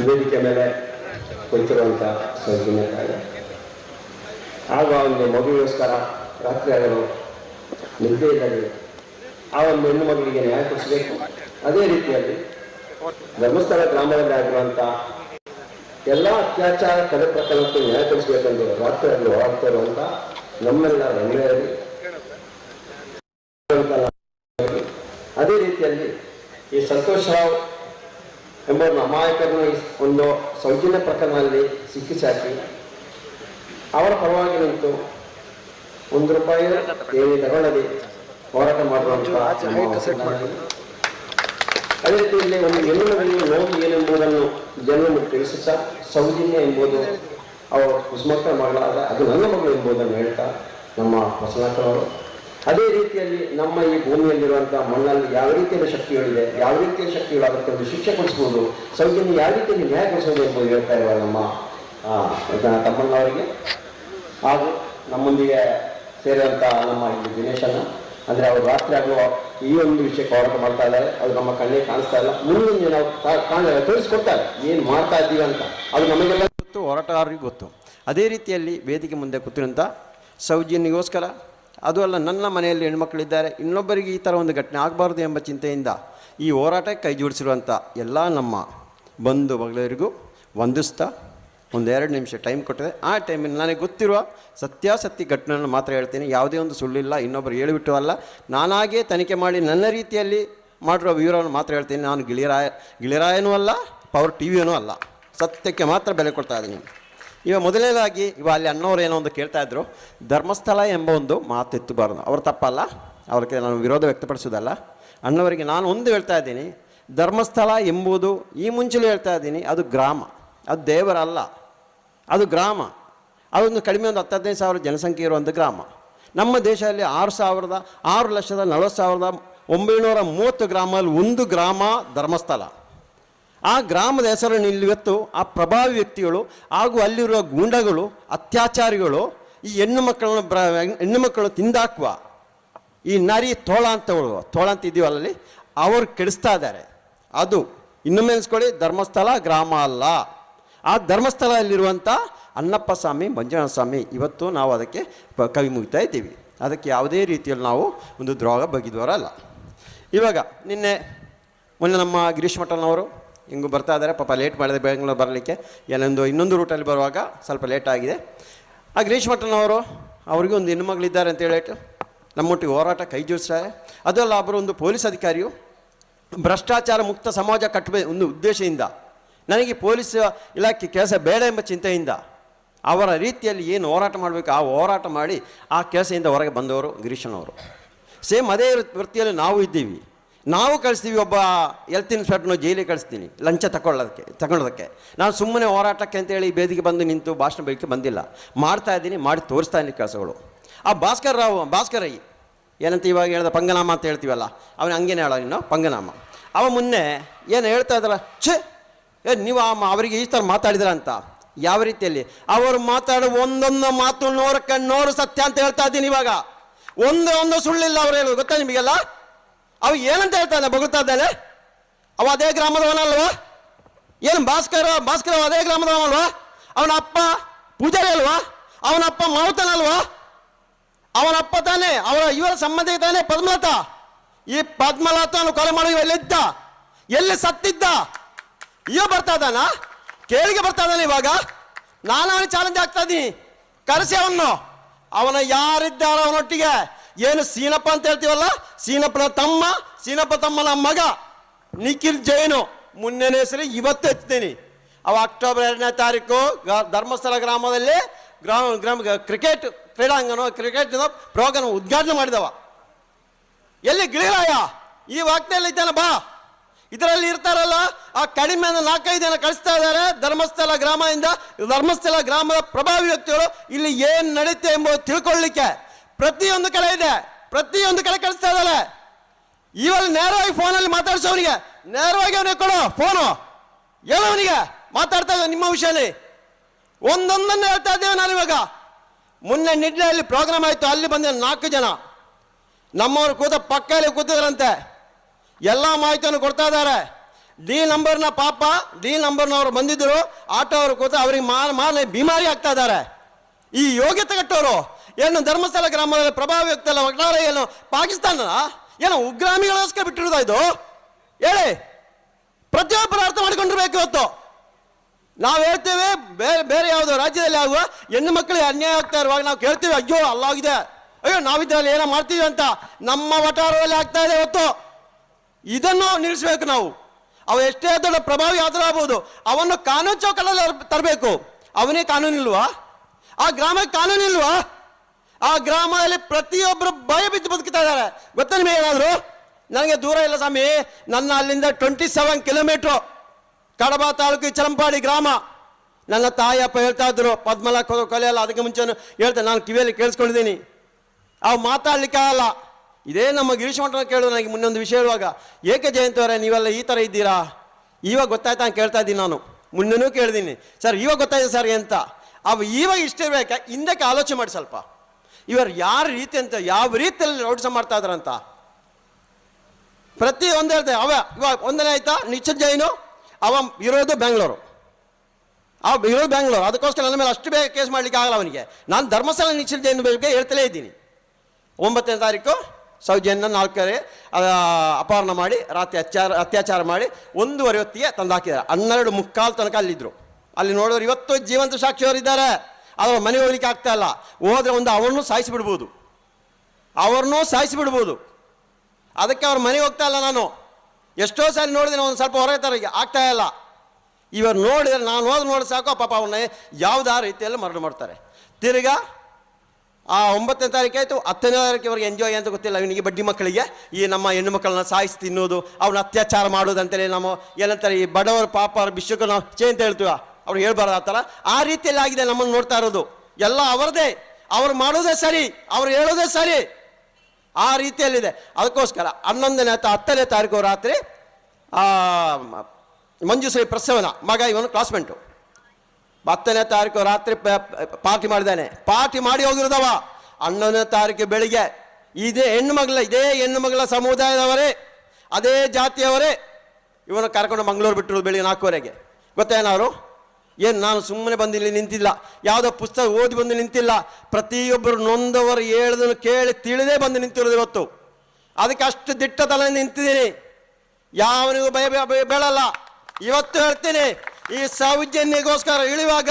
ವೇದಿಕೆ ಮೇಲೆ ಕುಳಿತಿರುವಂಥ ತಾಯಿ ಆಗ ಒಂದು ಮಗುವಿಗೋಸ್ಕರ ರಾತ್ರಿ ಅವರು ನಿದ್ದೆ ಇದ್ದಾರೆ ಆ ಒಂದು ಹೆಣ್ಣು ಮಗಳಿಗೆ ನ್ಯಾಯ ಕೊಡಿಸಬೇಕು. ಅದೇ ರೀತಿಯಲ್ಲಿ ಧರ್ಮಸ್ಥಳ ಗ್ರಾಮದಲ್ಲಿ ಆಗಿರುವಂಥ ಎಲ್ಲ ಅತ್ಯಾಚಾರ ಕಡೆ ಪ್ರಕರಣಕ್ಕೆ ನ್ಯಾಯ ಕೊಡಿಸಬೇಕೆಂದು ರಾತ್ರಿ ಹೋರಾಡ್ತಾ ಇರುವಂಥ ನಮ್ಮೆಲ್ಲ ಮಹಿಳೆಯಲ್ಲಿ ಅದೇ ರೀತಿಯಲ್ಲಿ ಈ ಸಂತೋಷ್ ಎಂಬ ಅಮಾಯಕರನ್ನು ಒಂದು ಸೌಜನ್ಯ ಪ್ರಕರಣದಲ್ಲಿ ಸಿಕ್ಕಿಸಾಕಿ ಅವರ ಪರವಾಗಿ ನಿಂತು ಒಂದು ರೂಪಾಯಿ ಏನು ತಗೊಳ್ಳದೆ ಹೋರಾಟ ಮಾಡುವಂತಹ ಅದೇ ರೀತಿಯಲ್ಲಿ ಒಂದು ಎಲ್ಲರಲ್ಲಿ ನೋವು ಏನೆಂಬುದನ್ನು ಜನರನ್ನು ತಿಳಿಸುತ್ತಾ ಸೌಜನ್ಯ ಎಂಬುದು ಅವರು ಕುಸುಮಕ್ಕ ಮಗಳಾದ ಅದು ನನ್ನ ಮಗಳು ಎಂಬುದನ್ನು ಹೇಳ್ತಾ ನಮ್ಮ ಬಸವಣ್ಣವರು ಅದೇ ರೀತಿಯಲ್ಲಿ ನಮ್ಮ ಈ ಭೂಮಿಯಲ್ಲಿರುವಂತಹ ಮಣ್ಣಲ್ಲಿ ಯಾವ ರೀತಿಯ ಶಕ್ತಿಗಳಿದೆ, ಯಾವ ರೀತಿಯ ಶಕ್ತಿಗಳು ಅದಕ್ಕೆ ಒಂದು ಶಿಕ್ಷೆ ಕೊಡಿಸ್ಬೋದು, ಸೌಜನ್ಯ ಯಾವ ರೀತಿಯಲ್ಲಿ ನ್ಯಾಯ ಕೊಡಿಸೋದು ಎಂಬುದು ಹೇಳ್ತಾ ಇರುವ ನಮ್ಮ ತಮ್ಮಣ್ಣವರಿಗೆ ಹಾಗೂ ನಮ್ಮೊಂದಿಗೆ ಸೇರಿದಂಥ ನಮ್ಮ ಇಲ್ಲಿ ದಿನೇಶನ ಅಂದರೆ ಅವರು ರಾತ್ರಿ ಆಗುವ ಈ ಒಂದು ವಿಷಯಕ್ಕೆ ಹೋರಾಟ ಮಾಡ್ತಾ ಇದ್ದಾರೆ. ಅದು ನಮ್ಮ ಕಣ್ಣಿಗೆ ಕಾಣಿಸ್ತಾ ಇಲ್ಲ. ಮುಂದಿನ ದಿನ ನಾವು ಕಾ- ಕಾಣ ತೋರಿಸ್ಕೊಡ್ತಾರೆ. ಏನು ಮಾಡ್ತಾ ಇದ್ದೀವಿ ಅಂತ. ಅದು ನಮಗೆಲ್ಲ ಗೊತ್ತು, ಹೋರಾಟಗಾರರಿಗೆ ಗೊತ್ತು. ಅದೇ ರೀತಿಯಲ್ಲಿ ವೇದಿಕೆ ಮುಂದೆ ಕೂತಿರುವಂಥ ಸೌಜನ್ಯಗೋಸ್ಕರ ಅದು ಅಲ್ಲ, ನನ್ನ ಮನೆಯಲ್ಲಿ ಹೆಣ್ಮಕ್ಳಿದ್ದಾರೆ, ಇನ್ನೊಬ್ಬರಿಗೆ ಈ ಥರ ಒಂದು ಘಟನೆ ಆಗಬಾರ್ದು ಎಂಬ ಚಿಂತೆಯಿಂದ ಈ ಹೋರಾಟಕ್ಕೆ ಕೈ ಜೋಡಿಸಿರುವಂಥ ಎಲ್ಲ ನಮ್ಮ ಬಂಧು ಬಗಳರಿಗೂ ವಂದಿಸ್ತಾ, ಒಂದೆರಡು ನಿಮಿಷ ಟೈಮ್ ಕೊಟ್ಟಿದೆ. ಆ ಟೈಮಿನ ನನಗೆ ಗೊತ್ತಿರುವ ಸತ್ಯಾಸತ್ಯ ಘಟನೆಯನ್ನು ಮಾತ್ರ ಹೇಳ್ತೀನಿ. ಯಾವುದೇ ಒಂದು ಸುಳ್ಳಿಲ್ಲ, ಇನ್ನೊಬ್ಬರು ಹೇಳಿಬಿಟ್ಟು ಅಲ್ಲ. ನಾನಾಗೇ ತನಿಖೆ ಮಾಡಿ ನನ್ನ ರೀತಿಯಲ್ಲಿ ಮಾಡಿರೋ ವಿವರವನ್ನು ಮಾತ್ರ ಹೇಳ್ತೀನಿ. ನಾನು ಗಿಳಿರಾಯ, ಗಿಳಿರಾಯನೂ ಅಲ್ಲ, ಪವರ್ ಟಿ ವಿಯೂ ಅಲ್ಲ. ಸತ್ಯಕ್ಕೆ ಮಾತ್ರ ಬೆಲೆ ಕೊಡ್ತಾ ಇದ್ದೀನಿ. ಇವಾಗ ಮೊದಲನೇದಾಗಿ ಇವ ಅಲ್ಲಿ ಅನ್ನೋರು ಏನೋ ಒಂದು ಕೇಳ್ತಾ ಇದ್ರು. ಧರ್ಮಸ್ಥಳ ಎಂಬ ಒಂದು ಮಾತು ಎತ್ತಬಾರ್ದು ಅವ್ರ ತಪ್ಪಲ್ಲ. ಅವ್ರಿಗೆ ನಾನು ವಿರೋಧ ವ್ಯಕ್ತಪಡಿಸೋದಲ್ಲ. ಅಣ್ಣವರಿಗೆ ನಾನು ಒಂದು ಹೇಳ್ತಾ ಇದ್ದೀನಿ. ಧರ್ಮಸ್ಥಳ ಎಂಬುದು ಈ ಮುಂಚೆಲೂ ಹೇಳ್ತಾ ಇದ್ದೀನಿ. ಅದು ಗ್ರಾಮ. ಅದು ದೇವರಲ್ಲ. ಅದು ಗ್ರಾಮ. ಅದೊಂದು ಕಡಿಮೆ ಒಂದು ಹತ್ತು ಹದಿನೈದು ಸಾವಿರ ಜನಸಂಖ್ಯೆ ಇರುವಂಥ ಗ್ರಾಮ. ನಮ್ಮ ದೇಶದಲ್ಲಿ ಆರು ಸಾವಿರದ, ಆರು ಲಕ್ಷದ ನಲವತ್ತು ಸಾವಿರದ ಒಂಬೈನೂರ ಮೂವತ್ತು ಗ್ರಾಮದಲ್ಲಿ ಒಂದು ಗ್ರಾಮ ಧರ್ಮಸ್ಥಳ. ಆ ಗ್ರಾಮದ ಹೆಸರನ್ನು ಇವತ್ತು ಆ ಪ್ರಭಾವಿ ವ್ಯಕ್ತಿಗಳು ಹಾಗೂ ಅಲ್ಲಿರುವ ಗೂಂಡಗಳು, ಅತ್ಯಾಚಾರಿಗಳು ಈ ಹೆಣ್ಣು ಮಕ್ಕಳನ್ನು ಬ್ರ, ಹೆಣ್ಣು ಮಕ್ಕಳು ತಿಂದಾಕುವ. ಈ ನರಿ ತೋಳ ಅಂತ ತೋಳ ಅಂತ ಇದೀವಲ್ಲ ಅಲ್ಲಿ ಅವರು ಕೆಡಿಸ್ತಾ ಇದ್ದಾರೆ. ಅದು ಇನ್ನೊಮ್ಮೆ ಅನಿಸ್ಕೊಳ್ಳಿ ಧರ್ಮಸ್ಥಳ ಗ್ರಾಮ ಅಲ್ಲ. ಆ ಧರ್ಮಸ್ಥಳದಲ್ಲಿರುವಂಥ ಅನ್ನಪ್ಪ ಸ್ವಾಮಿ, ಮಂಜುನಾಥ ಸ್ವಾಮಿ, ಇವತ್ತು ನಾವು ಅದಕ್ಕೆ ಕವಿ ಮುಗಿತಾ ಇದ್ದೀವಿ. ಅದಕ್ಕೆ ಯಾವುದೇ ರೀತಿಯಲ್ಲಿ ನಾವು ಒಂದು ದ್ರೋಹ ಬಗೆದವರಲ್ಲ ಇವಾಗ ನಿನ್ನೆ ಮೊನ್ನೆ ನಮ್ಮ ಗಿರೀಶ್ ಮಠನವರು ಹಿಂಗೂ ಬರ್ತಾ ಇದ್ದಾರೆ. ಪಾಪ ಲೇಟ್ ಮಾಡಿದೆ ಬೆಂಗಳೂರು ಬರಲಿಕ್ಕೆ. ಏನೊಂದು, ಇನ್ನೊಂದು ರೂಟಲ್ಲಿ ಬರುವಾಗ ಸ್ವಲ್ಪ ಲೇಟ್ ಆಗಿದೆ. ಆ ಗಿರೀಶ್ ಮಠನವರು ಅವ್ರಿಗೆ ಒಂದು ಹೆಣ್ಣು ಮಗಳಿದ್ದಾರೆ ಅಂತ ಹೇಳಿಟ್ಟು ನಮ್ಮೊಟ್ಟಿಗೆ ಹೋರಾಟ ಕೈ ಜೋಡಿಸ್ತಾರೆ ಅದಲ್ಲ ಅವರು ಒಂದು ಪೊಲೀಸ್ ಅಧಿಕಾರಿಯು ಭ್ರಷ್ಟಾಚಾರ ಮುಕ್ತ ಸಮಾಜ ಕಟ್ಟಬೇಕು ಒಂದು ಉದ್ದೇಶದಿಂದ, ನನಗೆ ಪೊಲೀಸ್ ಇಲಾಖೆ ಕೆಲಸ ಬೇಡ ಎಂಬ ಚಿಂತೆಯಿಂದ, ಅವರ ರೀತಿಯಲ್ಲಿ ಏನು ಹೋರಾಟ ಮಾಡಬೇಕು, ಆ ಹೋರಾಟ ಮಾಡಿ ಆ ಕೆಲಸದಿಂದ ಹೊರಗೆ ಬಂದವರು ಗಿರೀಶನವರು. ಸೇಮ್ ಅದೇ ವೃತ್- ವೃತ್ತಿಯಲ್ಲಿ ನಾವು ಇದ್ದೀವಿ. ನಾವು ಕಳಿಸ್ತೀವಿ ಒಬ್ಬ ಹೆಲ್ತ್ ಇನ್ಸ್ಪೆಕ್ಟರ್ನ ಜೈಲಿಗೆ ಕಳಿಸ್ತೀನಿ, ಲಂಚ ತಗೊಳ್ಳೋದಕ್ಕೆ ತಗೊಳ್ಳೋದಕ್ಕೆ. ನಾನು ಸುಮ್ಮನೆ ಹೋರಾಟಕ್ಕೆ ಅಂತೇಳಿ ಬೇದಿಗೆ ಬಂದು ನಿಂತು ಭಾಷಣ ಬೈಕೆ ಬಂದಿಲ್ಲ. ಮಾಡ್ತಾ ಇದ್ದೀನಿ, ಮಾಡಿ ತೋರಿಸ್ತಾ ಇದ್ದೀನಿ ಕೆಲಸಗಳು. ಆ ಭಾಸ್ಕರ್ ರಾವ್, ಭಾಸ್ಕರ್ ಅಯ್ಯ ಏನಂತ ಇವಾಗ ಹೇಳ್ದ ಪಂಗನಾಮ ಅಂತ ಹೇಳ್ತೀವಲ್ಲ, ಅವನು ಹಂಗೇನೆ ಹೇಳ ನೀನು ಪಂಗನಾಮ. ಅವ ಮುನ್ನೆ ಏನು ಹೇಳ್ತಾ ಇದ್ದಾರ, ಛೇ, ಏ, ನೀವು ಆ ಅವರಿಗೆ ಈ ಥರ ಮಾತಾಡಿದ್ರ ಅಂತ. ಯಾವ ರೀತಿಯಲ್ಲಿ? ಅವರು ಮಾತಾಡೋ ಒಂದೊಂದು ಮಾತು ನೋರ ನೂರು ಸತ್ಯ ಅಂತ ಹೇಳ್ತಾ ಇದ್ದೀನಿ ಇವಾಗ. ಒಂದೇ ಒಂದು ಸುಳ್ಳಿಲ್ಲ ಅವ್ರು ಹೇಳೋದು, ಗೊತ್ತಾ ನಿಮಗೆಲ್ಲ? ಅವ ಏನಂತ ಹೇಳ್ತಾನೆ ಬಗುತ್ತಾ ಇದ್ದಾನೆ ಅವ ಅದೇ ಗ್ರಾಮದವನಲ್ವಾ? ಏನು ಭಾಸ್ಕರ ಭಾಸ್ಕರ ಅದೇ ಗ್ರಾಮದವನಲ್ವಾ? ಅವನ ಅಪ್ಪ ಪೂಜಾರಿ ಅಲ್ವಾ? ಅವನ ಅಪ್ಪ ಮಾವುತನಲ್ವಾ? ಅವನ ಅಪ್ಪ ತಾನೆ, ಅವರ ಇವರ ಸಂಬಂಧಿ ತಾನೆ ಪದ್ಮಲತಾ. ಈ ಪದ್ಮಲತಾನು ಕೊಲೆ ಮಾಡುವ ಎಲ್ಲಿದ್ದ? ಎಲ್ಲಿ ಸತ್ತಿದ್ದ? ಇವ ಬರ್ತಾ ಇದ್ದಾನ? ಕೇಳಿಗೆ ಬರ್ತಾ ಇದ್ದಾನೆ ಇವಾಗ. ನಾನು ಅವನಿಗೆ ಚಾಲೆಂಜ್ ಆಗ್ತಾ ಇದ್ದೀನಿ. ಕರೆಸಿ ಅವನು ಅವನ ಯಾರಿದ್ದಾರ ಅವನೊಟ್ಟಿಗೆ. ಏನು ಸೀನಪ್ಪ ಅಂತ ಹೇಳ್ತೀವಲ್ಲ? ಸೀನಪ್ಪನ ತಮ್ಮ, ಸೀನಪ್ಪ ತಮ್ಮನ ಮಗ, ನಿಖಿಲ್ ಜೈನು. ಮುನ್ನೆನೆ ಹೆಸರು ಇವತ್ತು ಎತ್ತೀನಿ ಅವ ಅಕ್ಟೋಬರ್ ಎರಡನೇ ತಾರೀಕು ಧರ್ಮಸ್ಥಳ ಗ್ರಾಮದಲ್ಲಿ ಗ್ರಾಮ ಗ್ರಾಮ ಕ್ರಿಕೆಟ್ ಕ್ರೀಡಾಂಗಣ, ಕ್ರಿಕೆಟ್ ಪ್ರೋಗ್ರಾಮ್ ಉದ್ಘಾಟನೆ ಮಾಡಿದವ. ಎಲ್ಲಿ ಗಿಳಿರಾಯ ಈ ವಾಕ್ನಲ್ಲಿ ಇದ್ದಾನೆ, ಬಾ. ಇದರಲ್ಲಿ ಇರ್ತಾರಲ್ಲ, ಆ ಕಡಿಮೆ ನಾಲ್ಕೈದು ಜನ ಕಳಿಸ್ತಾ ಇದ್ದಾರೆ ಧರ್ಮಸ್ಥಳ ಗ್ರಾಮದಿಂದ. ಧರ್ಮಸ್ಥಳ ಗ್ರಾಮದ ಪ್ರಭಾವಿ ವ್ಯಕ್ತಿಗಳು. ಇಲ್ಲಿ ಏನು ನಡೀತೆ ಎಂಬುದು ತಿಳ್ಕೊಳ್ಳಿಕ್ಕೆ. ಪ್ರತಿಯೊಂದು ಕಡೆ ಇದೆ. ಪ್ರತಿಯೊಂದು ಕಡೆ ಕಳಿಸ್ತಾ ಇದ್ದಾಳೆ. ಇವಾಗ ನೇರವಾಗಿ ಫೋನಲ್ಲಿ ಮಾತಾಡ್ಸೋನಿಗೆ ನೇರವಾಗಿ ಅವನಿಗೆ ಕೊಡು, ಫೋನು. ಹೇಳೋವನಿಗೆ ಮಾತಾಡ್ತಾ ಇದ್ದ ನಿಮ್ಮ ವಿಷಯದಲ್ಲಿ. ಒಂದೊಂದನ್ನು ಹೇಳ್ತಾ ಇದ್ದೇವೆ ನಾನು ಇವಾಗ. ಮೊನ್ನೆ ನಿಡ್ಲೆಯಲ್ಲಿ ಪ್ರೋಗ್ರಾಮ್ ಆಯಿತು, ಅಲ್ಲಿ ಬಂದ ನಾಲ್ಕು ಜನ. ನಮ್ಮವರು ಕೂತ ಪಕ್ಕದಲ್ಲಿ ಕೂತಿದ್ರಂತೆ ಎಲ್ಲ ಮಾಹಿತಿಯನ್ನು ಕೊಡ್ತಾ ಇದ್ದಾರೆ. ಡಿ ನಂಬರ್ನ ಪಾಪ ಡಿ ನಂಬರ್ನವರು ಬಂದಿದ್ದರು ಆಟೋ ಅವರು ಕೂತ ಅವ್ರಿಗೆ ಮಾ ಮಾನ ಬಿಮಾರಿ ಆಗ್ತಾ ಇದ್ದಾರೆ. ಈ ಯೋಗ್ಯತೆ ಕಟ್ಟೋರು ಏನು ಧರ್ಮಸ್ಥಳ ಗ್ರಾಮದಲ್ಲಿ ಪ್ರಭಾವ ವ್ಯಕ್ತಲ್ಲ ಒಟ್ಟಾರೆ ಏನು? ಪಾಕಿಸ್ತಾನ ಏನು ಉಗ್ರಾಮಿಗಳೋಸ್ಕರ ಬಿಟ್ಟಿರೋದ ಇದು? ಹೇಳಿ. ಪ್ರತಿಯೊಬ್ಬರು ಅರ್ಥ ಮಾಡಿಕೊಂಡಿರ್ಬೇಕು ಇವತ್ತು. ನಾವು ಹೇಳ್ತೇವೆ ಬೇರೆ ಬೇರೆ ಯಾವುದೋ ರಾಜ್ಯದಲ್ಲಿ ಆಗುವ ಹೆಣ್ಣು ಮಕ್ಕಳಿಗೆ ಅನ್ಯಾಯ ಆಗ್ತಾ ಇರುವಾಗ ನಾವು ಕೇಳ್ತೀವಿ, ಅಯ್ಯೋ ಅಲ್ಲಾಗಿದೆ ಅಯ್ಯೋ, ನಾವಿದ್ರಲ್ಲಿ ಏನೋ ಮಾಡ್ತೀವಿ ಅಂತ ನಮ್ಮ ವಟಾರದಲ್ಲಿ ಆಗ್ತಾ ಇದೆ ಇವತ್ತು. ಇದನ್ನು ನಿಲ್ಲಿಸ್ಬೇಕು ನಾವು. ಅವ ಎಷ್ಟೇ ದೊಡ್ಡ ಪ್ರಭಾವಿ ಆಗ್ಬೋದು ಅವನ್ನು ಕಾನೂನು ಚೌಕಟ್ಟಲ್ಲಿ ತರಬೇಕು. ಅವನೇ ಕಾನೂನಿಲ್ವಾ? ಆ ಗ್ರಾಮಕ್ಕೆ ಕಾನೂನು ಇಲ್ವಾ ಆ ಗ್ರಾಮದಲ್ಲಿ ಪ್ರತಿಯೊಬ್ಬರು ಭಯ ಬಿದ್ದು ಬದುಕ್ತಾ ಇದ್ದಾರೆ. ಗೊತ್ತಾ ನಿಮಗೆ ಏನಾದ್ರು? ನನಗೆ ದೂರ ಇಲ್ಲ ಸ್ವಾಮಿ. ನನ್ನ ಅಲ್ಲಿಂದ ಟ್ವೆಂಟಿ ಸೆವೆನ್ ಕಿಲೋಮೀಟ್ರು ಕಡಬ ತಾಲೂಕು ಚಲಂಪಾಡಿ ಗ್ರಾಮ. ನನ್ನ ತಾಯಪ್ಪ ಹೇಳ್ತಾ ಇದ್ರು ಕೊಲೆ ಅಲ್ಲ ಅದಕ್ಕೆ ಮುಂಚೆ ಹೇಳ್ತೇನೆ, ನಾನು ಕಿವಿಯಲ್ಲಿ ಕೇಳಿಸ್ಕೊಂಡಿದ್ದೀನಿ. ಅವು ಮಾತಾಡ್ಲಿಕ್ಕೆ ಆಗಲ್ಲ. ಇದೇ ನಮ್ಮ ಗಿರೀಶ್ ಮಠನ ಕೇಳಿದ್ರು ನನಗೆ ಮುನ್ನೊಂದು ವಿಷಯ ಹೇಳುವಾಗ. ಏಕೆ ಜಯಂತಿ ಅವರೇ, ನೀವೆಲ್ಲ ಈ ಥರ ಇದ್ದೀರಾ? ಇವಾಗ ಗೊತ್ತಾಯ್ತಾ? ಅಂತ ಕೇಳ್ತಾ ಇದ್ದೀನಿ ನಾನು. ಮುನ್ನೂ ಕೇಳಿದ್ದೀನಿ. ಸರ್, ಇವಾಗ ಗೊತ್ತಾಯ್ತು ಸರ್? ಅಂತ. ಅವು ಇವಾಗ ಇಷ್ಟಿರ್ಬೇಕಾ. ಹಿಂದಕ್ಕೆ ಆಲೋಚನೆ ಮಾಡಿ ಸ್ವಲ್ಪ. ಇವರು ಯಾರ ರೀತಿ ಅಂತ ಯಾವ ರೀತಿಯಲ್ಲಿ ರೌಡ್ಸ ಮಾಡ್ತಾ ಇದ್ರಂತ ಪ್ರತಿ ಒಂದು ಹೇಳ್ತಾರೆ ಅವ ಇವಾಗ ಒಂದನೇ ಆಯ್ತಾ? ನಿಶ್ಚಿತ್ ಜೈನು, ಅವ ಇರೋದು ಬೆಂಗಳೂರು. ಅವ ಇರೋದು ಬೆಂಗಳೂರು. ಅದಕ್ಕೋಸ್ಕರ ನನ್ನ ಮೇಲೆ ಅಷ್ಟು ಬೇಗ ಕೇಸ್ ಮಾಡ್ಲಿಕ್ಕೆ ಆಗಲ್ಲ ಅವನಿಗೆ. ನಾನು ಧರ್ಮಸ್ಥಳ ನಿಶ್ಚಿತ್ ಜೈನ್ ಬಗ್ಗೆ ಹೇಳ್ತಲೇ ಇದ್ದೀನಿ. ಒಂಬತ್ತನೇ ತಾರೀಕು ಸೌಜನ್ಯ ನಾಲ್ಕರೆ ಅಪಹರಣ ಮಾಡಿ, ರಾತ್ರಿ ಅತ್ಯಾಚಾರ ಅತ್ಯಾಚಾರ ಮಾಡಿ, ಒಂದೂವರೆ ಹೊತ್ತಿಗೆ ತಂದು ಹಾಕಿದ್ದಾರೆ. ಹನ್ನೆರಡು ಮುಕ್ಕಾಲು ತನಕ ಅಲ್ಲಿದ್ದರು ಅಲ್ಲಿ ನೋಡೋರು ಇವತ್ತು ಜೀವಂತ ಸಾಕ್ಷಿಯವರಿದ್ದಾರೆ ಅವ್ರ ಮನೆ ಹೋಗ್ಲಿಕ್ಕೆ ಆಗ್ತಾ ಇಲ್ಲ. ಹೋದ್ರೆ ಒಂದು ಅವರನ್ನು ಸಾಯಿಸಿಬಿಡ್ಬೋದು. ಅವ್ರನ್ನೂ ಸಾಯಿಸಿಬಿಡ್ಬೋದು. ಅದಕ್ಕೆ ಅವ್ರ ಮನೆಗೆ ಹೋಗ್ತಾ ಇಲ್ಲ ನಾನು. ಎಷ್ಟೋ ಸಾರಿ ನೋಡಿದ್ರೆ ಒಂದು ಸ್ವಲ್ಪ ಹೊರಗೆ ತರ ಆಗ್ತಾ ಇಲ್ಲ. ಇವರು ನೋಡಿದರೆ ನಾನು ಹೋದ್ರೆ ನೋಡಿ ಸಾಕು ಪಾಪ ಅವನ್ನ ಯಾವುದಾ ರೀತಿಯಲ್ಲಿ ಮರಣ ಮಾಡ್ತಾರೆ. ತಿರ್ಗಾ ಆ ಒಂಬತ್ತನೇ ತಾರೀಕು ಆಯಿತು, ಹತ್ತನೇ ತಾರೀಕಿವರೆಗೆ ಎಂಜಾಯ್ ಅಂತ ಗೊತ್ತಿಲ್ಲ. ಇವನಿಗೆ ಬಡ್ಡಿ ಮಕ್ಕಳಿಗೆ ಈ ನಮ್ಮ ಹೆಣ್ಣು ಮಕ್ಕಳನ್ನ ಸಾಯಿಸಿ ತಿನ್ನೋದು ಅವ್ನ ಅತ್ಯಾಚಾರ ಮಾಡೋದು ಅಂತೇಳಿ ನಮ್ಮ ಏನಂತಾರೆ ಈ ಬಡವರು ಪಾಪ ಬಿಶ್ವಕ್ಕೆ ನಾವು ಚೇ ಅಂತ ಹೇಳ್ತೀವ. ಅವ್ರು ಹೇಳ್ಬಾರ್ದು ಆ ಥರ ಆ ರೀತಿಯಲ್ಲಿ ಆಗಿದೆ ನಮ್ಮನ್ನು ನೋಡ್ತಾ ಇರೋದು. ಎಲ್ಲ ಅವರದೇ. ಅವ್ರು ಮಾಡೋದೇ ಸರಿ, ಅವ್ರು ಹೇಳೋದೇ ಸರಿ. ಆ ರೀತಿಯಲ್ಲಿದೆ. ಅದಕ್ಕೋಸ್ಕರ ಹನ್ನೊಂದನೇ ಅಥವಾ ಹತ್ತನೇ ತಾರೀಕು ರಾತ್ರಿ ಮಂಜುಶ್ರೀ ಪ್ರಸವನ ಮಗ ಇವನು ಕ್ಲಾಸ್ಮೆಂಟು ಹತ್ತನೇ ತಾರೀಕು ರಾತ್ರಿ ಪಾರ್ಟಿ ಮಾಡಿದ್ದಾನೆ. ಪಾರ್ಟಿ ಮಾಡಿ ಹೋಗಿರೋದವ. ಹನ್ನೊಂದನೇ ತಾರೀಕು ಬೆಳಿಗ್ಗೆ. ಇದೇ ಹೆಣ್ಣು ಮಗಳ ಇದೇ ಹೆಣ್ಣು ಮಗಳ ಸಮುದಾಯದವರೇ. ಅದೇ ಜಾತಿಯವರೇ. ಇವನು ಕರ್ಕೊಂಡು ಮಂಗಳೂರು ಬಿಟ್ಟಿರೋದು ಬೆಳಿಗ್ಗೆ ನಾಲ್ಕುವರೆಗೆ. ಗೊತ್ತೇನವರು ಏನು ನಾನು ಸುಮ್ಮನೆ ಬಂದು ಇಲ್ಲಿ ನಿಂತಿಲ್ಲ. ಯಾವುದೋ ಪುಸ್ತಕ ಓದಿ ಬಂದು ನಿಂತಿಲ್ಲ. ಪ್ರತಿಯೊಬ್ಬರು ನೊಂದವರು ಹೇಳ್ದನ್ನು ಕೇಳಿ ತಿಳಿದೇ ಬಂದು ನಿಂತಿರೋದು ಇವತ್ತು. ಅದಕ್ಕೆ ಅಷ್ಟು ದಿಟ್ಟತನ ನಿಂತಿದ್ದೀನಿ. ಯಾವನಿಗೂ ಭಯ ಬೇ- ಬೇ- ಇವತ್ತು ಹೇಳ್ತೀನಿ, ಈ ಸೌಜನ್ಯಗೋಸ್ಕರ ಇಳಿಯುವಾಗ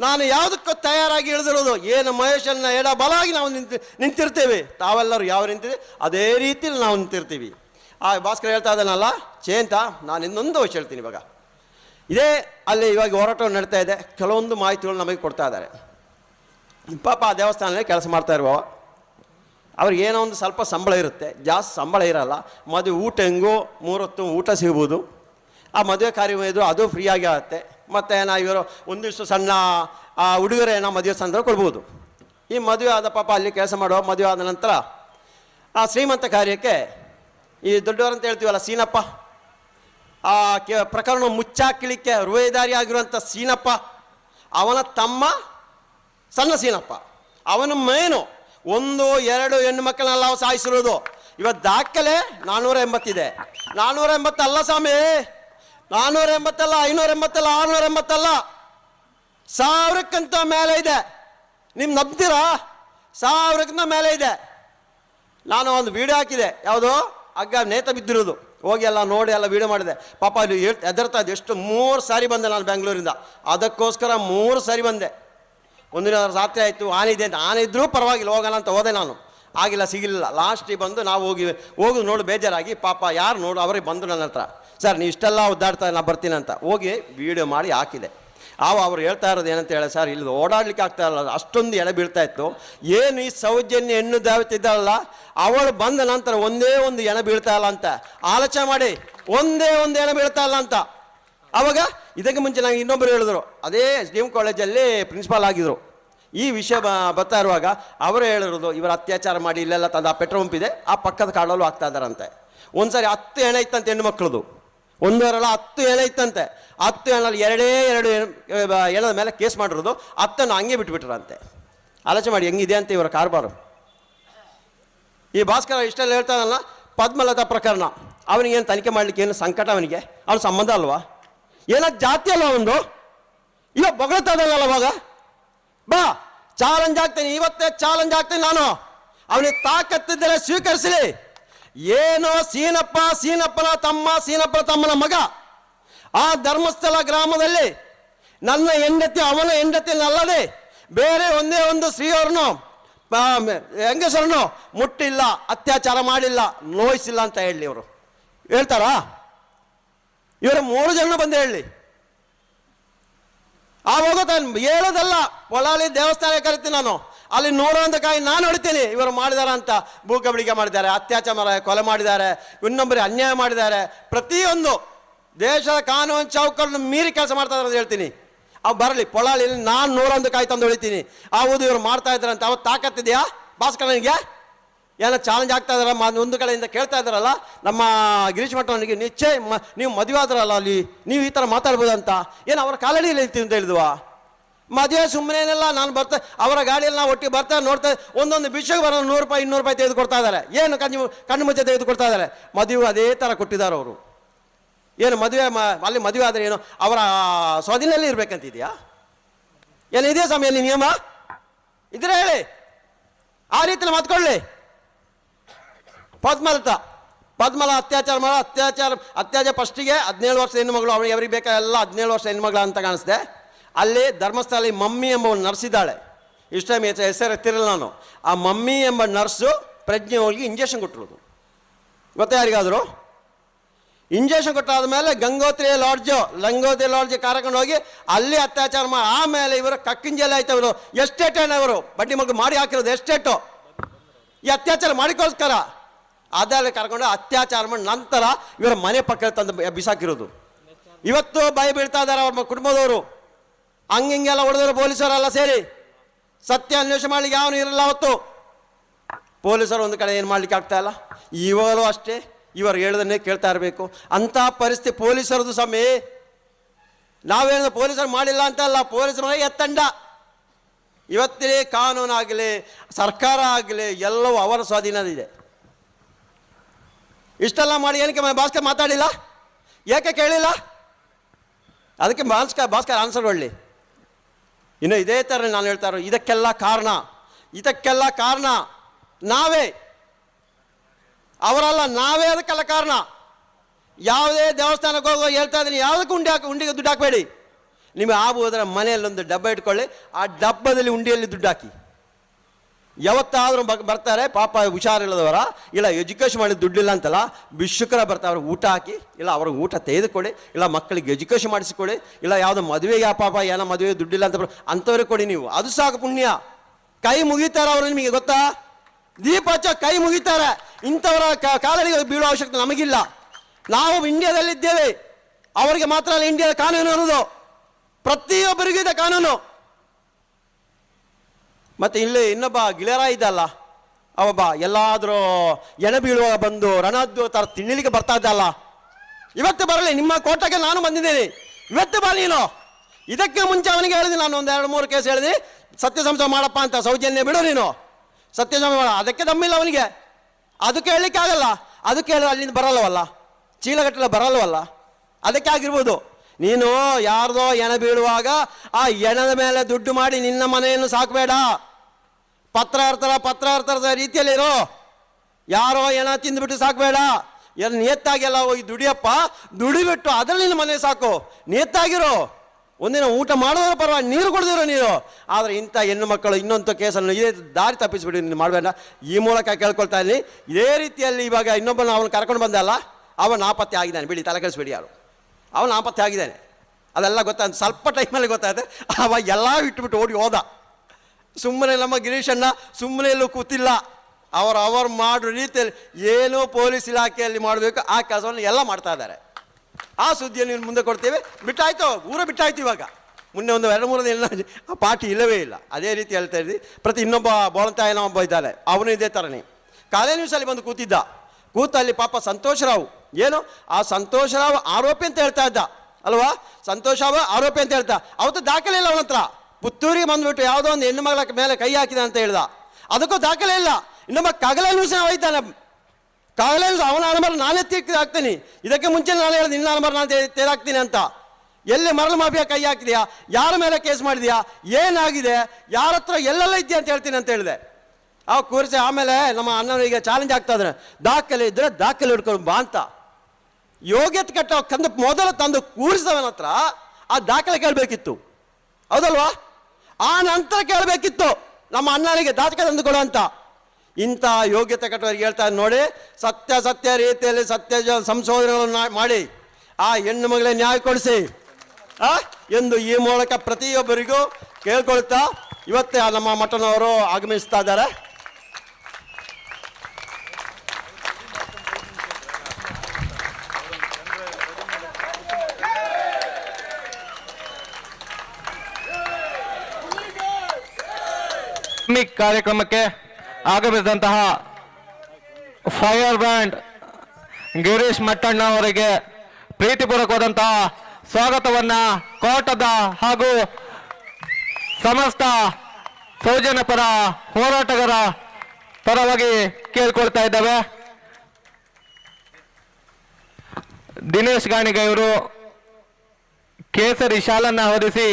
ನಾನು ಯಾವುದಕ್ಕೂ ತಯಾರಾಗಿ ಇಳಿದಿರೋದು. ಏನು ಮಹೇಶನ್ನ ಎಡ ಬಲಾಗಿ ನಾವು ನಿಂತು, ನಿಂತಿರ್ತೇವೆ. ತಾವೆಲ್ಲರೂ ಯಾವ ನಿಂತಿದೆ ಅದೇ ರೀತಿಯಲ್ಲಿ ನಾವು ನಿಂತಿರ್ತೀವಿ. ಆ, ಭಾಸ್ಕರ್ ಹೇಳ್ತಾ ಇದ್ದಾನಲ್ಲ, ಚೇಂತ ನಾನು ಇನ್ನೊಂದು ವಿಷಯ ಹೇಳ್ತೀನಿ ಇವಾಗ. ಇದೇ ಅಲ್ಲಿ ಇವಾಗ ಹೋರಾಟ ನಡೀತಾ ಇದೆ. ಕೆಲವೊಂದು ಮಾಹಿತಿಗಳು ನಮಗೆ ಕೊಡ್ತಾ ಇದ್ದಾರೆ. ಪಾಪ ಆ ದೇವಸ್ಥಾನದಲ್ಲಿ ಕೆಲಸ ಮಾಡ್ತಾ ಇರುವ ಅವ್ರಿಗೆ ಏನೋ ಒಂದು ಸ್ವಲ್ಪ ಸಂಬಳ ಇರುತ್ತೆ. ಜಾಸ್ತಿ ಸಂಬಳ ಇರಲ್ಲ. ಮದುವೆ ಊಟ ಹೆಂಗೋ ಮೂರೊತ್ತು ಊಟ ಸಿಗ್ಬೋದು. ಆ ಮದುವೆ ಕಾರ್ಯ ಇದ್ರು ಅದು ಫ್ರೀಯಾಗಿ ಆಗುತ್ತೆ. ಮತ್ತು ನಾ ಇವರು ಒಂದಿಷ್ಟು ಸಣ್ಣ, ಆ ಉಡುಗೊರೆನ ಮದುವೆ ಸಂದರ್ಭ ಕೊಡ್ಬೋದು. ಈ ಮದುವೆ ಆದ ಪಾಪ ಅಲ್ಲಿ ಕೆಲಸ ಮಾಡುವ ಮದುವೆ ಆದ ನಂತರ ಆ ಶ್ರೀಮಂತ ಕಾರ್ಯಕ್ಕೆ ಈ ದೊಡ್ಡವರಂತ ಹೇಳ್ತೀವಲ್ಲ, ಸೀನಪ್ಪ ಆ ಪ್ರಕರಣ ಮುಚ್ಚಾಕಿಳಿಕೆ ಆಗಿರುವಂಥ ಸೀನಪ್ಪ, ಅವನ ತಮ್ಮ ಸಣ್ಣ ಸೀನಪ್ಪ, ಅವನ ಮೇನು ಒಂದು, ಎರಡು ಹೆಣ್ಣು ಮಕ್ಕಳನ್ನೆಲ್ಲ ಅವ ಸಾಯಿಸಿರೋದು. ಇವತ್ತು ದಾಖಲೆ ನಾನ್ನೂರ ಎಂಬತ್ತಿದೆ. ನಾನ್ನೂರ ಎಂಬತ್ತಲ್ಲ ಸ್ವಾಮಿ? ನಾನ್ನೂರ ಎಂಬತ್ತಲ್ಲ, ಐನೂರ ಎಂಬತ್ತಲ್ಲ, ಆರುನೂರ ಎಂಬತ್ತಲ್ಲ? ಸಾವಿರಕ್ಕಂತ ಮೇಲೆ ಇದೆ. ನಿಮ್ಮ ನಂಬ್ತೀರಾ? ಸಾವಿರಕ್ಕಿಂತ ಮೇಲೆ ಇದೆ. ನಾನು ಒಂದು ವಿಡಿಯೋ ಹಾಕಿದೆ. ಯಾವುದು? ಅಗ್ಗ ನೇತ ಬಿದ್ದಿರೋದು. ಹೋಗಿ ಎಲ್ಲ ನೋಡಿ ಎಲ್ಲ ವೀಡಿಯೋ ಮಾಡಿದೆ. ಪಾಪ ಅಲ್ಲಿ ಎದರ್ತಾ ಇದ್ದೆ. ಎಷ್ಟು ಮೂರು ಸಾರಿ ಬಂದೆ ನಾನು ಬೆಂಗಳೂರಿಂದ ಅದಕ್ಕೋಸ್ಕರ ಮೂರು ಸಾರಿ ಬಂದೆ. ಒಂದಿನ ರಾತ್ರಿ ಆಯಿತು, ಆನೆ ಇದೆ ಅಂತ. ಆನೆ ಪರವಾಗಿಲ್ಲ ಹೋಗೋಣ ಅಂತ ಹೋದೆ ನಾನು. ಆಗಿಲ್ಲ, ಸಿಗಲಿಲ್ಲ. ಲಾಸ್ಟಿಗೆ ಬಂದು ನಾವು ಹೋಗಿ ಹೋಗಿ ನೋಡು, ಬೇಜಾರಾಗಿ, ಪಾಪ ಯಾರು ನೋಡು ಅವರಿಗೆ ಬಂದು ನನ್ನ ಹತ್ರ. ಸರ್ ನೀವು ಇಷ್ಟೆಲ್ಲ ಒದ್ದಾಡ್ತಾ ನಾನು ಬರ್ತೀನಿ ಅಂತ. ಹೋಗಿ ವೀಡಿಯೋ ಮಾಡಿ ಹಾಕಿದೆ. ಆವ ಅವ್ರು ಹೇಳ್ತಾ ಇರೋದು ಏನಂತ ಹೇಳ ಸರ್, ಇಲ್ಲಿ ಓಡಾಡ್ಲಿಕ್ಕೆ ಆಗ್ತಾ ಇಲ್ಲ. ಅಷ್ಟೊಂದು ಎಳೆ ಬೀಳ್ತಾ ಇತ್ತು. ಏನು ಈ ಸೌಜನ್ಯ ಹೆಣ್ಣು ದಾವತಿದ್ದಲ್ಲ ಅವಳು ಬಂದ ನಂತರ ಒಂದೇ ಒಂದು ಎಣ ಬೀಳ್ತಾ ಇಲ್ಲ ಅಂತ. ಆಲೋಚನೆ ಮಾಡಿ, ಒಂದೇ ಒಂದು ಎಣ ಬೀಳ್ತಾ ಇಲ್ಲ ಅಂತ. ಅವಾಗ ಇದಕ್ಕೆ ಮುಂಚೆ ನಂಗೆ ಇನ್ನೊಬ್ಬರು ಹೇಳಿದ್ರು. ಅದೇ ಡಿ ಎಂ ಕಾಲೇಜಲ್ಲಿ ಪ್ರಿನ್ಸಿಪಾಲ್ ಆಗಿದ್ರು. ಈ ವಿಷಯ ಬರ್ತಾ ಇರುವಾಗ ಅವರು ಹೇಳಿರೋದು, ಇವರು ಅತ್ಯಾಚಾರ ಮಾಡಿ, ಇಲ್ಲೆಲ್ಲ ತಂದು ಆ ಪೆಟ್ರೋಲ್ ಪಂಪ್ ಇದೆ, ಆ ಪಕ್ಕದ ಕಾಡಲ್ಲೂ ಆಗ್ತಾ ಇದ್ದಾರಂತೆ. ಒಂದ್ಸರಿ ಹತ್ತು ಎಣೆ ಇತ್ತಂತೆ ಹೆಣ್ಣು ಮಕ್ಕಳದು. ಒಂದೂವರೆಲ್ಲ ಹತ್ತು ಎಳೆ ಇತ್ತಂತೆ ಹತ್ತು ಎಣ್ಣಲ್ಲಿ ಎರಡೇ ಎರಡು ಎಳದ ಮೇಲೆ ಕೇಸ್ ಮಾಡಿರೋದು, ಹತ್ತನ್ನು ಹಂಗೆ ಬಿಟ್ಬಿಟ್ರಂತೆ. ಆಲೋಚನೆ ಮಾಡಿ, ಹೆಂಗಿದೆ ಅಂತ ಇವರ ಕಾರ್ಬಾರು. ಈ ಭಾಸ್ಕರ ಇಷ್ಟೆಲ್ಲ ಹೇಳ್ತಾನಲ್ಲ ಪದ್ಮಲತಾ ಪ್ರಕರಣ. ಅವನಿಗೇನು ತನಿಖೆ ಮಾಡಲಿಕ್ಕೆ ಏನು ಸಂಕಟ ಅವನಿಗೆ? ಅವನ ಸಂಬಂಧ ಅಲ್ವಾ? ಏನೋ ಜಾತಿ ಅಲ್ವಾ ಒಂದು? ಇವಾಗ ಬೊಗಳ್ತದಲ್ಲ ಅವಾಗ? ಬಾ ಚಾಲೆಂಜ್ ಆಗ್ತೀನಿ, ಇವತ್ತೇ ಚಾಲೆಂಜ್ ಆಗ್ತೀನಿ ನಾನು. ಅವನಿಗೆ ತಾಕತ್ತಿದ್ದರೆ ಸ್ವೀಕರಿಸಲಿ. ಏನೋ ಸೀನಪ್ಪ, ಸೀನಪ್ಪನ ತಮ್ಮ, ಸೀನಪ್ಪನ ತಮ್ಮನ ಮಗ. ಆ ಧರ್ಮಸ್ಥಳ ಗ್ರಾಮದಲ್ಲಿ ನನ್ನ ಹೆಂಡತಿ, ಅವನ ಹೆಂಡತಿನಲ್ಲದೆ ಬೇರೆ ಒಂದೇ ಒಂದು ಸ್ತ್ರೀಯವ್ರನ್ನು ಹೆಂಗಸರನ್ನು ಮುಟ್ಟಿಲ್ಲ, ಅತ್ಯಾಚಾರ ಮಾಡಿಲ್ಲ, ನೋಯಿಸಿಲ್ಲ ಅಂತ ಹೇಳಿ ಇವರು. ಹೇಳ್ತಾರಾ? ಇವರು ಮೂರು ಜನ ಬಂದು ಹೇಳಿ ಆವಾಗ ತಾನು, ಹೇಳೋದಲ್ಲ ಪೊಲಾಲಿ ದೇವಸ್ಥಾನ ಕರಿತೀನಿ ನಾನು. ಅಲ್ಲಿ ನೋಡುವಂತ ಕಾಯಿ ನಾನು ಹೊಡಿತೇನೆ ಇವರು ಮಾಡಿದಾರ ಅಂತ ಭೂಕಬಳಿಕೆ ಮಾಡಿದ್ದಾರೆ, ಅತ್ಯಾಚಾರ ಕೊಲೆ ಮಾಡಿದ್ದಾರೆ ಇನ್ನೊಬ್ಬರಿಗೆ ಅನ್ಯಾಯ ಮಾಡಿದ್ದಾರೆ, ಪ್ರತಿಯೊಂದು ದೇಶದ ಕಾನೂನು ಚೌಕನ್ನು ಮೀರಿ ಕೆಲಸ ಮಾಡ್ತಾ ಅಂತ ಹೇಳ್ತೀನಿ. ಅವು ಬರಲಿ ಪೊಳಾಳಿ ನಾನು ನೂರೊಂದು ಕಾಯಿ ತಂದು ಹೊಳಿತೀನಿ. ಹೌದು ಇವರು ಮಾಡ್ತಾ ಅಂತ, ಅವತ್ತು ತಾಕತ್ತಿದೆಯಾ ಭಾಸ್ಕರನಿಗೆ ಏನೋ ಚಾಲೆಂಜ್ ಆಗ್ತಾ ಇದಾರ ಒಂದು ಕಡೆಯಿಂದ ಕೇಳ್ತಾ ಇದ್ದಾರಲ್ಲ, ನಮ್ಮ ಗಿರೀಶ್ ಮಠನಿಗೆ ನಿಶ್ಚಯ ನೀವು ಮದುವೆ ಆದ್ರಲ್ಲ ಅಲ್ಲಿ, ನೀವು ಈ ಥರ ಮಾತಾಡ್ಬೋದು ಅಂತ ಏನು ಅವರ ಕಾಲಡಿಯಲ್ಲಿ ಅಂತ ಹೇಳಿದ್ವಾ? ಮದುವೆ ಸುಮ್ಮನೆಲ್ಲ ನಾನು ಬರ್ತಾ, ಅವರ ಗಾಡಿಯಲ್ಲಿ ನಾವು ಒಟ್ಟಿಗೆ ಬರ್ತಾ ನೋಡ್ತಾ, ಒಂದೊಂದು ವಿಷಯಕ್ಕೆ ಬರೋ ನೂರು ರೂಪಾಯಿ, ಇನ್ನೂರು ರೂಪಾಯಿ ತೆಗೆದುಕೊಡ್ತಾ ಇದ್ದಾರೆ. ಏನು ಕಣ್ಣು ಕಣ್ಣು ಮುಚ್ಚೆ ತೆಗೆದುಕೊಡ್ತಾ ಇದ್ದಾರೆ. ಮದುವೆ ಅದೇ ಥರ ಕೊಟ್ಟಿದ್ದಾರೆ ಅವರು. ಏನು ಮದುವೆ ಮ, ಅಲ್ಲಿ ಮದುವೆ ಆದರೆ ಏನು, ಅವರ ಸ್ವಾಧೀನಲ್ಲಿ ಇರಬೇಕಂತಿದೆಯಾ ಏನು ಇದೇ ಸಮಯಲ್ಲಿ ನಿಯಮ? ಇದ್ರೆ ಹೇಳಿ. ಆ ರೀತಿಯಲ್ಲಿ ಮಾತ್ಕೊಳ್ಳಿ. ಪದ್ಮಲತ. ಪದ್ಮಲ ಅತ್ಯಾಚಾರ ಮಾಡೋ. ಅತ್ಯಾಚಾರ ಅತ್ಯಾಚಾರ ಫಸ್ಟಿಗೆ ಹದಿನೇಳು ವರ್ಷದ ಹೆಣ್ಣುಮಗಳು ಅವ್ರಿಗೆ ಅವರಿಗೆ ಬೇಕಾ ಎಲ್ಲ ಹದಿನೇಳು ವರ್ಷ ಹೆಣ್ಮಗಳು ಅಂತ ಕಾಣಿಸ್ದೆ. ಅಲ್ಲಿ ಧರ್ಮಸ್ಥಳದಲ್ಲಿ ಮಮ್ಮಿ ಎಂಬ ಒಂದು ನರ್ಸಿದ್ದಾಳೆ ಇಷ್ಟ ಟೈಮ್ ಹೆಸರು ಎತ್ತಿರಲ್ಲ ನಾನು. ಆ ಮಮ್ಮಿ ಎಂಬ ನರ್ಸು ಪ್ರಜ್ಞೆ ಹೋಗಿ ಇಂಜೆಕ್ಷನ್ ಕೊಟ್ಟಿರೋದು. ಗೊತ್ತಾ ಯಾರಿಗಾದರೂ? ಇಂಜೆಕ್ಷನ್ ಕೊಟ್ಟಾದ ಮೇಲೆ ಗಂಗೋತ್ರಿ ಲಾಡ್ಜು ಗಂಗೋತ್ರಿ ಲಾಡ್ಜ್ ಕಾರ್ಯಕ್ರಮ ಹೋಗಿ ಅಲ್ಲಿ ಅತ್ಯಾಚಾರ ಮಾಡಿ ಆಮೇಲೆ ಇವರು ಕಕ್ಕಿಂಜಲ್ಲಿ ಆಯ್ತು ಅವರು ಎಸ್ಟೇಟ್ ಅವರು ಬಡ್ಡಿ ಮಗು ಮಾಡಿ ಹಾಕಿರೋದು ಎಸ್ಟೇಟು ಈ ಅತ್ಯಾಚಾರ ಮಾಡಿಕೋಸ್ಕರ. ಅದರಲ್ಲಿ ಕರ್ಕೊಂಡು ಅತ್ಯಾಚಾರ ಮಾಡಿ ನಂತರ ಇವರ ಮನೆ ಪಕ್ಕ ತಂದು ಬಿಸಾಕಿರೋದು. ಇವತ್ತು ಭಯ ಬೀಳ್ತಾ ಇದ್ದಾರೆ ಅವ್ರ ಕುಟುಂಬದವರು. ಹಂಗಿಂಗೆಲ್ಲ ಹೊಡೆದ್ರು ಪೊಲೀಸರೆಲ್ಲ ಸೇರಿ ಸತ್ಯ ಅನ್ವೇಷಣೆ ಮಾಡ್ಲಿಕ್ಕೆ ಯಾವನು ಇರಲ್ಲ ಅವತ್ತು. ಪೊಲೀಸರು ಒಂದು ಕಡೆ ಏನು ಮಾಡ್ಲಿಕ್ಕೆ ಆಗ್ತಾ ಇಲ್ಲ? ಇವಾಗಲೂ ಅಷ್ಟೇ, ಇವರು ಹೇಳೋದನ್ನೇ ಕೇಳ್ತಾ ಇರಬೇಕು. ಅಂಥ ಪರಿಸ್ಥಿತಿ ಪೊಲೀಸರದು ಸಮೇ ನಾವೇನು ಪೊಲೀಸರು ಮಾಡಿಲ್ಲ ಅಂತ ಅಲ್ಲ ಪೊಲೀಸರ ಎತ್ತಂಡ. ಇವತ್ತಿನ ಕಾನೂನು ಆಗಲಿ, ಸರ್ಕಾರ ಆಗಲಿ, ಎಲ್ಲವೂ ಅವರ ಸ್ವಾಧೀನದಿದೆ ಇಷ್ಟೆಲ್ಲ ಮಾಡಿ ಏನಕ್ಕೆ ಭಾಸ್ಕರ್ ಮಾತಾಡಿಲ್ಲ? ಏಕೆ ಕೇಳಿಲ್ಲ? ಅದಕ್ಕೆ ಭಾಸ್ಕರ್ ಭಾಸ್ಕರ್ ಆನ್ಸರ್ ಕೊಡಲಿ. ಇನ್ನು ಇದೇ ಥರ ನಾನು ಹೇಳ್ತಾ ಇರೋ ಇದಕ್ಕೆಲ್ಲ ಕಾರಣ ಇದಕ್ಕೆಲ್ಲ ಕಾರಣ ನಾವೇ. ಅವರಲ್ಲ, ನಾವೇ ಅದಕ್ಕೆಲ್ಲ ಕಾರಣ. ಯಾವುದೇ ದೇವಸ್ಥಾನಕ್ಕೆ ಹೋಗೋ ಹೇಳ್ತಾ ಇದ್ದೀನಿ, ಯಾವುದಕ್ಕೆ ಉಂಡಿ ಹಾಕಿ, ಉಂಡಿಗೆ ದುಡ್ಡು ಹಾಕಬೇಡಿ. ನಿಮಗೆ ಆಗುವುದರ ಮನೆಯಲ್ಲೊಂದು ಡಬ್ಬ ಇಟ್ಕೊಳ್ಳಿ, ಆ ಡಬ್ಬದಲ್ಲಿ ಉಂಡಿಯಲ್ಲಿ ದುಡ್ಡು ಹಾಕಿ. ಯಾವತ್ತಾದರೂ ಬರ್ತಾರೆ, ಪಾಪ ಹುಷಾರಿಲ್ಲದವರ, ಇಲ್ಲ ಎಜುಕೇಷನ್ ಮಾಡಿ ದುಡ್ಡಿಲ್ಲ ಅಂತಲ್ಲ, ಭಿಕ್ಷುಕರ ಬರ್ತಾರೆ, ಅವ್ರಿಗೆ ಊಟ ಹಾಕಿ, ಇಲ್ಲ ಅವ್ರಿಗೆ ಊಟ ತೆಗೆದುಕೊಡಿ ಇಲ್ಲ ಮಕ್ಕಳಿಗೆ ಎಜುಕೇಷನ್ ಮಾಡಿಸಿಕೊಡಿ ಇಲ್ಲ ಯಾವುದೋ ಮದುವೆ, ಯಾ ಪಾಪ ಏನೋ ಮದುವೆ ದುಡ್ಡಿಲ್ಲ ಅಂತ ಅಂಥವ್ರಿಗೆ ಕೊಡಿ ನೀವು. ಅದು ಸಾಕು ಪುಣ್ಯ. ಕೈ ಮುಗಿತಾರ ಅವರು ನಿಮಗೆ, ಗೊತ್ತಾ? ದೀಪ ಹಚ್ಚ ಕೈ ಮುಗಿತಾರೆ. ಇಂಥವರ ಕಾಲಿಗೆ ಬೀಳೋ ಅವಶ್ಯಕತೆ ನಮಗಿಲ್ಲ. ನಾವು ಇಂಡಿಯಾದಲ್ಲಿದ್ದೇವೆ. ಅವರಿಗೆ ಮಾತ್ರ ಅಲ್ಲ, ಇಂಡಿಯಾದ ಕಾನೂನು ಅನ್ನೋದು. ಪ್ರತಿಯೊಬ್ಬರಿಗೂ ಇದೆ ಕಾನೂನು. ಮತ್ತೆ ಇಲ್ಲಿ ಇನ್ನೊಬ್ಬ ಗಿಳರ ಇದ್ದಲ್ಲ ಅವೊಬ್ಬ ಎಲ್ಲಾದರೂ ಎಣೆ ಬೀಳುವಾಗ ಬಂದು ರಣದ್ದು ತರ ತಿನ್ನಲಿಕ್ಕೆ ಬರ್ತಾ ಇದ್ದಲ್ಲ. ಇವತ್ತು ಬರಲಿ, ನಿಮ್ಮ ಕೋಟಕ್ಕೆ ನಾನು ಬಂದಿದ್ದೀನಿ. ಇವತ್ತು ಬಾ ನೀನು. ಇದಕ್ಕೆ ಮುಂಚೆ ಅವನಿಗೆ ಹೇಳಿದೆ, ನಾನು ಒಂದು ಎರಡು ಮೂರು ಕೇಸ್ ಹೇಳಿದೆ. ಸತ್ಯಸಂಸ ಮಾಡಪ್ಪ ಅಂತ ಸೌಜನ್ಯ ಬಿಡು ನೀನು. ಸತ್ಯಸಂಸ ಮಾಡ. ಅದಕ್ಕೆ ದಮ್ಮಿಲ್ಲ ಅವನಿಗೆ. ಅದಕ್ಕೆ ಹೇಳಲಿಕ್ಕೆ ಆಗಲ್ಲ. ಅದಕ್ಕೆ ಹೇಳಿದ್ರೆ ಅಲ್ಲಿಂದ ಬರಲ್ಲವಲ್ಲ ಚೀಲಗಟ್ಟಲೆ ಬರಲ್ಲವಲ್ಲ ಅದಕ್ಕೆ ಆಗಿರ್ಬೋದು. ನೀನು ಯಾರ್ದೋ ಎಣ ಬೀಳುವಾಗ ಆ ಎಣದ ಮೇಲೆ ದುಡ್ಡು ಮಾಡಿ ನಿನ್ನ ಮನೆಯನ್ನು ಸಾಕಬೇಡ. ಪತ್ರಾರ್ಥರ ರೀತಿಯಲ್ಲಿ ರೀತಿಯಲ್ಲಿರೋ. ಯಾರೋ ಏನೋ ತಿಂದುಬಿಟ್ಟು ಸಾಕಬೇಡ ಎಲ್ಲ ನೇತ್ತಾಗೆಲ್ಲ ಹೋಗಿ ದುಡಿಯಪ್ಪ, ದುಡಿಬಿಟ್ಟು ಅದರಲ್ಲಿ ನಿನ್ನ ಮನೆ ಸಾಕು. ನೇತ್ತಾಗಿರೋ ಒಂದಿನ ಊಟ ಮಾಡೋದ್ರ ಪರವಾಗಿ ನೀರು ಕುಡಿದಿರೋ ನೀರು. ಆದರೆ ಇಂಥ ಹೆಣ್ಣು ಮಕ್ಕಳು ಇನ್ನೊಂದು ಕೇಸನ್ನು ಇದೇ ದಾರಿ ತಪ್ಪಿಸ್ಬಿಡಿ, ನೀನು ಮಾಡಬೇಡ. ಈ ಮೂಲಕ ಕೇಳ್ಕೊಳ್ತಾ ಇಲ್ಲಿ ಇದೇ ರೀತಿಯಲ್ಲಿ ಇವಾಗ ಇನ್ನೊಬ್ಬನ ಅವನು ಕರ್ಕೊಂಡು ಬಂದಲ್ಲ ಅವನು ನಾಪತ್ತೆ ಆಗಿದ್ದಾನೆ. ಬಿಡಿ, ತಲೆ ಕೆಡಿಸ್ಬೇಡಿ ಯಾರು. ಅವನು ನಾಪತ್ತೆ ಆಗಿದ್ದಾನೆ. ಅದೆಲ್ಲ ಗೊತ್ತಾಯ್ತು ಸ್ವಲ್ಪ ಟೈಮಲ್ಲಿ ಗೊತ್ತಾಯ್ತು. ಅವಾಗ ಎಲ್ಲ ಇಟ್ಬಿಟ್ಟು ಓಡಿ ಹೋದ. ಸುಮ್ಮನೆ ನಮ್ಮ ಗಿರೀಶಣ್ಣ ಸುಮ್ಮನೆ ಎಲ್ಲೂ ಕೂತಿಲ್ಲ. ಅವರು ಅವರು ಮಾಡೋ ರೀತಿಯಲ್ಲಿ ಏನು ಪೊಲೀಸ್ ಇಲಾಖೆಯಲ್ಲಿ ಮಾಡಬೇಕು, ಆ ಕೆಲಸವನ್ನು ಎಲ್ಲ ಮಾಡ್ತಾ ಇದ್ದಾರೆ. ಆ ಸುದ್ದಿಯನ್ನು ಮುಂದೆ ಕೊಡ್ತೇವೆ. ಬಿಟ್ಟಾಯ್ತು? ಊರ ಬಿಟ್ಟಾಯ್ತು ಇವಾಗ. ಮೊನ್ನೆ ಒಂದು ಎರಡು ಮೂರು ದಿನ ಆ ಪಾರ್ಟಿ ಇಲ್ಲವೇ ಇಲ್ಲ. ಅದೇ ರೀತಿ ಹೇಳ್ತಾ ಇದ್ದೀವಿ ಪ್ರತಿ ಇನ್ನೊಬ್ಬ ಬೋಳಂತಾಯನ ಒಬ್ಬ ಇದ್ದಾನೆ. ಅವನು ಇದೇ ಥರನೇ. ಕಾಲೇ ನ್ಯೂಸಲ್ಲಿ ಬಂದು ಕೂತಿದ್ದ. ಕೂತ ಅಲ್ಲಿ ಪಾಪ ಸಂತೋಷರಾವ್ ಏನು? ಆ ಸಂತೋಷರಾವ್ ಆರೋಪಿ ಅಂತ ಹೇಳ್ತಾ ಇದ್ದ. ಅಲ್ವಾ? ಸಂತೋಷ್ ರಾವ್ ಆರೋಪಿ ಅಂತ ಹೇಳ್ತಾ. ಅವತ್ತು ದಾಖಲೆ ಇಲ್ಲ ಅವನ ಹತ್ರ ಪುತ್ತೂರಿಗೆ ಬಂದ್ಬಿಟ್ಟು ಯಾವುದೋ ಒಂದು ಹೆಣ್ಣು ಮಗಳ ಮೇಲೆ ಕೈ ಹಾಕಿದ ಅಂತ ಹೇಳ್ದ. ಅದಕ್ಕೂ ದಾಖಲೆ ಇಲ್ಲ. ನಮ್ಮ ಕಗಲ ಹೋಯ್ತಾನೆ. ಕಗಲೇ ಕಾಲೇಜ್ ಅವನ ಅನುಮಾನ ನಾನೇ ತೀರ್ಕಿ ಹಾಕ್ತೀನಿ. ಇದಕ್ಕೆ ಮುಂಚೆ ನಾನು ಹೇಳಿದೆ ನಿನ್ನ ಅನುಮಾನ ನಾನು ತೇರಾಕ್ತೀನಿ ಅಂತ. ಎಲ್ಲಿ ಮರಳು ಮಾಫಿಯಾ ಕೈ ಹಾಕಿದೆಯಾ? ಯಾರ ಮೇಲೆ ಕೇಸ್ ಮಾಡಿದೆಯಾ? ಏನಾಗಿದೆ? ಯಾರ ಹತ್ರ ಎಲ್ಲೆಲ್ಲ ಇದೆಯಾ ಅಂತ ಹೇಳ್ತೀನಿ ಅಂತ ಹೇಳಿದೆ. ಆ ಕೂರಿಸಿ ಆಮೇಲೆ ನಮ್ಮ ಅಣ್ಣನಿಗೆ ಚಾಲೆಂಜ್ ಆಗ್ತಾ ಇದ್ರೆ ದಾಖಲೆ ಇದ್ರೆ ದಾಖಲೆ ಹಿಡ್ಕೊಂಡು ಬಾ ಅಂತ. ಯೋಗ್ಯತೆ ಕೆಟ್ಟ ಕಂದು ಮೊದಲು ತಂದು ಕೂರಿಸಿದವನ ಹತ್ರ ಆ ದಾಖಲೆ ಕೇಳಬೇಕಿತ್ತು. ಹೌದಲ್ವಾ? ಆ ನಂತರ ಕೇಳಬೇಕಿತ್ತು. ನಮ್ಮ ಅಣ್ಣನಿಗೆ ದಾತಕ ತಂದು ಕೊಡು ಅಂತ. ಇಂಥ ಯೋಗ್ಯತೆ ಕಟ್ಟುವರಿಗೆ ಹೇಳ್ತಾರೆ ನೋಡಿ, ಸತ್ಯ ಸತ್ಯ ರೀತಿಯಲ್ಲಿ ಸತ್ಯ ಸಂಶೋಧನೆಗಳನ್ನು ಮಾಡಿ, ಆ ಹೆಣ್ಣು ಮಗಳೇ ನ್ಯಾಯ ಕೊಡಿಸಿ. ಆ? ಎಂದು ಈ ಮೂಲಕ ಪ್ರತಿಯೊಬ್ಬರಿಗೂ ಕೇಳ್ಕೊಳ್ತಾ, ಇವತ್ತೇ ನಮ್ಮ ಮಠನವರು ಆಗಮಿಸ್ತಾ ಇದ್ದಾರೆ. ಪಿಕ್ನಿಕ್ ಕಾರ್ಯಕ್ರಮಕ್ಕೆ ಆಗಮಿಸಿದಂತಹ ಫೈರ್ ಬ್ಯಾಂಡ್ ಗಿರೀಶ್ ಮಟ್ಟಣ್ಣ ಅವರಿಗೆ ಪ್ರೀತಿಪೂರ್ವಕವಾದಂತಹ ಸ್ವಾಗತವನ್ನ ಕೋಟದ ಹಾಗೂ ಸಮಸ್ತ ಸೌಜನ್ಯ ಪರ ಹೋರಾಟಗಾರ ಪರವಾಗಿ ಕೇಳ್ಕೊಳ್ತಾ ಇದ್ದಾವೆ. ದಿನೇಶ್ ಗಾಣಿಗ ಇವರು ಕೇಸರಿ ಶಾಲನ್ನ ಹೊದಿಸಿ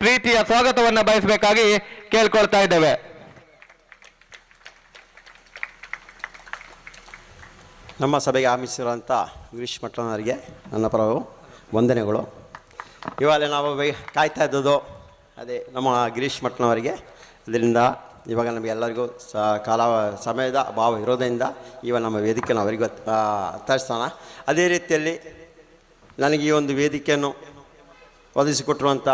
ಪ್ರೀತಿಯ ಸ್ವಾಗತವನ್ನು ಬಯಸಬೇಕಾಗಿ ಕೇಳ್ಕೊಳ್ತಾ ಇದ್ದೇವೆ. ನಮ್ಮ ಸಭೆಗೆ ಆಗಮಿಸಿರುವಂಥ ಗಿರೀಶ್ ಮಠನವರಿಗೆ ನನ್ನ ಪರವು ವಂದನೆಗಳು. ಇವಾಗ ನಾವು ಕಾಯ್ತಾ ಇದ್ದದ್ದು ಅದೇ ನಮ್ಮ ಗಿರೀಶ್ ಮಠನವರಿಗೆ. ಅದರಿಂದ ಇವಾಗ ನಮಗೆ ಎಲ್ಲರಿಗೂ ಸ ಕಾಲ ಸಮಯದ ಅಭಾವ ಇರೋದರಿಂದ ಇವಾಗ ನಮ್ಮ ವೇದಿಕೆಯನ್ನು ಅವರಿಗೂ ತರಿಸೋಣ. ಅದೇ ರೀತಿಯಲ್ಲಿ ನನಗೆ ಈ ಒಂದು ವೇದಿಕೆಯನ್ನು ಒದಗಿಸಿಕೊಟ್ಟಿರುವಂಥ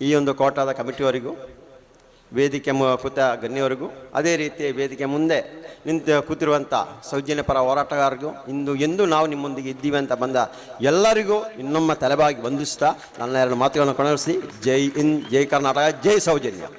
ಈ ಒಂದು ಕೋಟಾದ ಕಮಿಟಿಯವರಿಗೂ, ವೇದಿಕೆ ಕೂತ ಗಣ್ಯವರಿಗೂ, ಅದೇ ರೀತಿ ವೇದಿಕೆ ಮುಂದೆ ನಿಂತು ಕೂತಿರುವಂಥ ಸೌಜನ್ಯ ಪರ ಹೋರಾಟಗಾರರಿಗೂ, ಇಂದು ಎಂದು ನಾವು ನಿಮ್ಮೊಂದಿಗೆ ಇದ್ದೀವಿ ಅಂತ ಬಂದ ಎಲ್ಲರಿಗೂ ಇನ್ನೊಮ್ಮೆ ತಲೆಬಾಗಿ ವಂದಿಸ್ತಾ ನನ್ನ ಎರಡು ಮಾತುಗಳನ್ನು ಕೊನೆಗೊಳಿಸಿ. ಜೈ ಇನ್ ಜೈ ಕರ್ನಾಟಕ, ಜೈ ಸೌಜನ್ಯ.